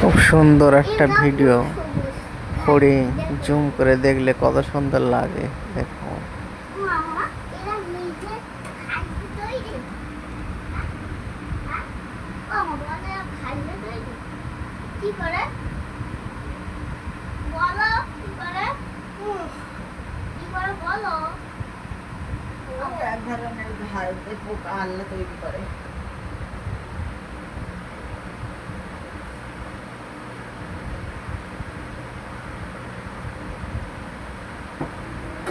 খুব সুন্দর একটা ভিডিও করে জুম করে দেখলে কত সুন্দর লাগে দেখো ধরনের পোকা আল্লা তৈরি করে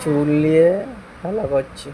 চুল নিয়ে খেলা করছে